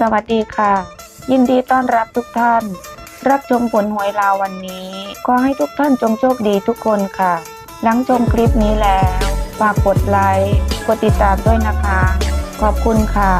สวัสดีค่ะ ยินดีต้อนรับทุกท่าน รับชมผลหวยลาววันนี้ขอให้ทุกท่านจงโชคดีทุกคนค่ะ หลังชมคลิปนี้แล้วฝากกดไลค์กดติดตามด้วยนะคะ ขอบคุณค่ะ